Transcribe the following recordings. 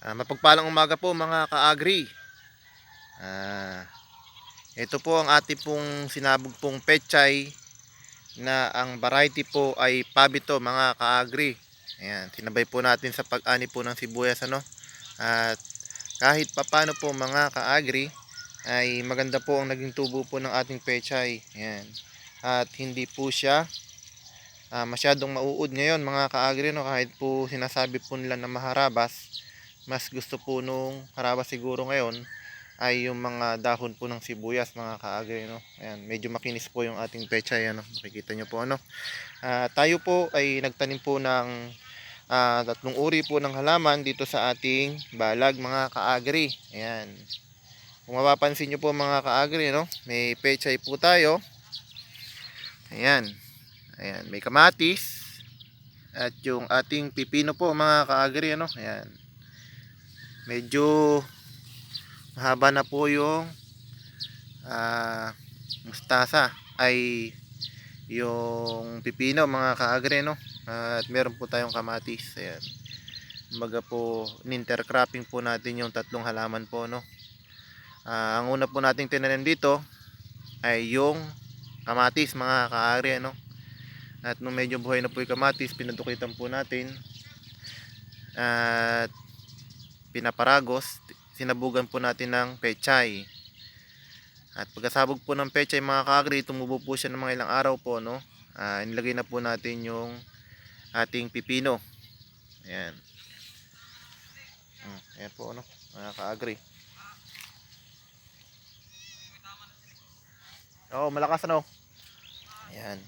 Ah, mapagpalang umaga po mga ka-agri. Ah, ito po ang ating pong sinabog pong pechay na ang variety po ay pabito mga ka-agri. Ayan, sinabay po natin sa pag-ani po ng sibuyas ano. At kahit papano po mga ka-agri ay maganda po ang naging tubo po ng ating pechay. Ayan. At hindi po siya ah, masyadong mauud ngayon mga ka-agri no kahit po sinasabi po nila na maharabas mas gusto po nung harabas siguro ngayon ay yung mga dahon po ng sibuyas mga kaagri no. Ayan, medyo makinis po yung ating pechay ano. Makikita nyo po ano. Ah, tayo po ay nagtanim po ng ah, tatlong uri po ng halaman dito sa ating balag mga kaagri. Ayan. Kung mapapansin nyo po mga kaagri no, may pechay po tayo. Ayan. Ayan, may kamatis at yung ating pipino po mga kaagri ano. Ayan medyo mahaba na po yung ah, mustasa ay yung pipino mga kaagre no? At meron po tayong kamatis ayan. Kumbaga po intercropping po natin yung tatlong halaman po no? Ah, ang una po nating tinanim dito ay yung kamatis mga kaagre no? At nung medyo buhay na po yung kamatis pinadukitan po natin. At pinaparagos, sinabugan po natin ng pechay. At pagkasabog po ng pechay mga kakri, tumubo po siya ng mga ilang araw po, no? Ah, inilagay na po natin yung ating pipino. Ayan. Hmm, ayan po, no? Mga kaagri. Oo, malakas ano? Ayan.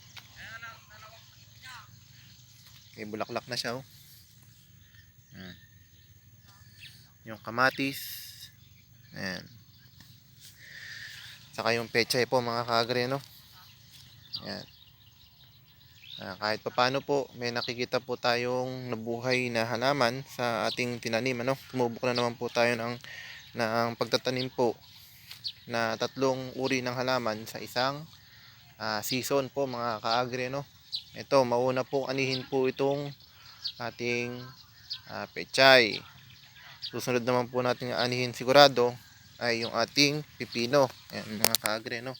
May bulaklak na siya, oh. Hmm yung kamatis. Ayan. Saka yung pechay po mga kagre no? Ayan. Ah, kahit papano po may nakikita po tayong nabuhay na halaman sa ating tinanim ano? Tumubok na naman po tayo ng ng pagtatanim po na tatlong uri ng halaman sa isang ah, season po mga kaagre no? Ito mauna po anihin po itong ating ah, pechay Susunod naman po natin anihin sigurado ay yung ating pipino. Ayan mga kaagre no.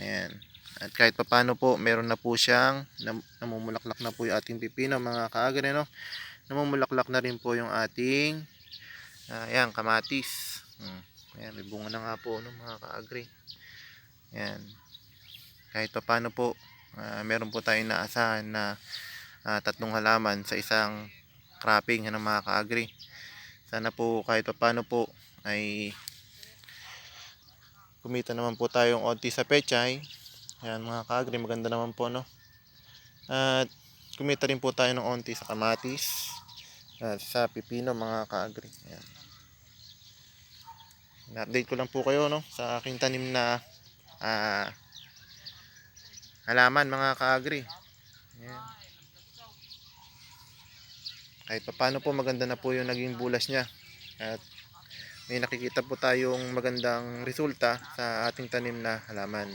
Ayan. At kahit papano po meron na po siyang nam- namumulaklak na po yung ating pipino mga kaagre no. Namumulaklak na rin po yung ating uh, ayan, kamatis. Hmm. Ayan, may bunga na nga po no mga kaagre. Ayan. Kahit papano po ah, meron po tayong naasahan na ah, tatlong halaman sa isang cropping ang mga ka-agri. Sana po kahit pa paano po ay kumita naman po tayong onti sa pechay. Yan mga ka-agri maganda naman po no? At kumita rin po tayo ng onti sa kamatis at sa pipino mga ka-agri. Yan na-update ko lang po kayo no sa aking tanim na ah, halaman mga ka-agri. Yan kahit paano po maganda na po yung naging bulas niya at may nakikita po tayong magandang resulta sa ating tanim na halaman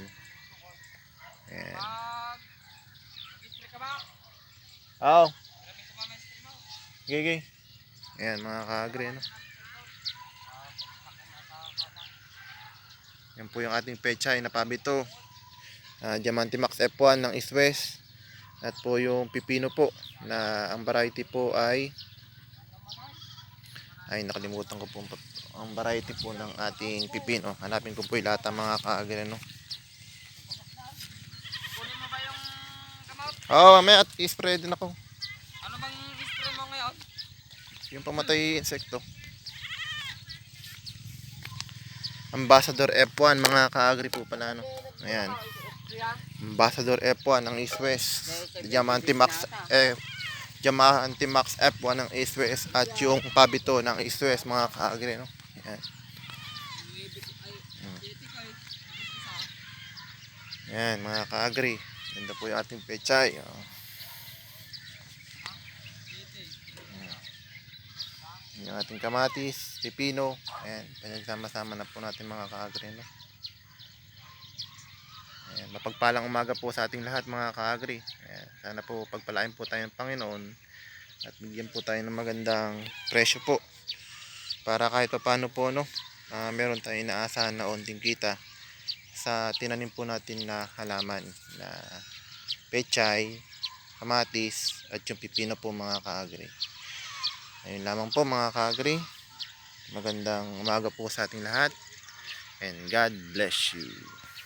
Ayan. Oo. Gigi. Ayan mga kaagri ano. Yan po yung ating pechay na pabito. Uh, Diamante Max F1 ng East West. At po yung pipino po na ang variety po ay ay nakalimutan ko po ang variety po ng ating pipino. Hanapin ko po yung lahat ng mga kaagano. Oo, oh, mamaya at i-spray din ako. Ano bang spray mo ngayon? Yung pamatay insekto. Ambassador F1 mga kaagri po pala no. Ayan. Ambassador F1 ng East West. Diamante Max F Diamante Max F1 ng East West at yung Pabito ng East West mga kaagri no. Ayan. Ayan mga kaagri. Ganda po yung ating pechay. Oh. yung ating kamatis, pipino, ayan, pinagsama-sama na po natin mga kaagri, no? Mapagpalang umaga po sa ating lahat mga kaagri. Sana po pagpalain po tayo ng Panginoon At bigyan po tayo ng magandang presyo po. Para kahit pa paano po no, ah, meron tayong inaasahan na onting kita sa tinanim po natin na halaman na pechay, kamatis at yung pipino po mga kaagri. Ayun lamang po mga kaagri. Magandang umaga po sa ating lahat. And God bless you.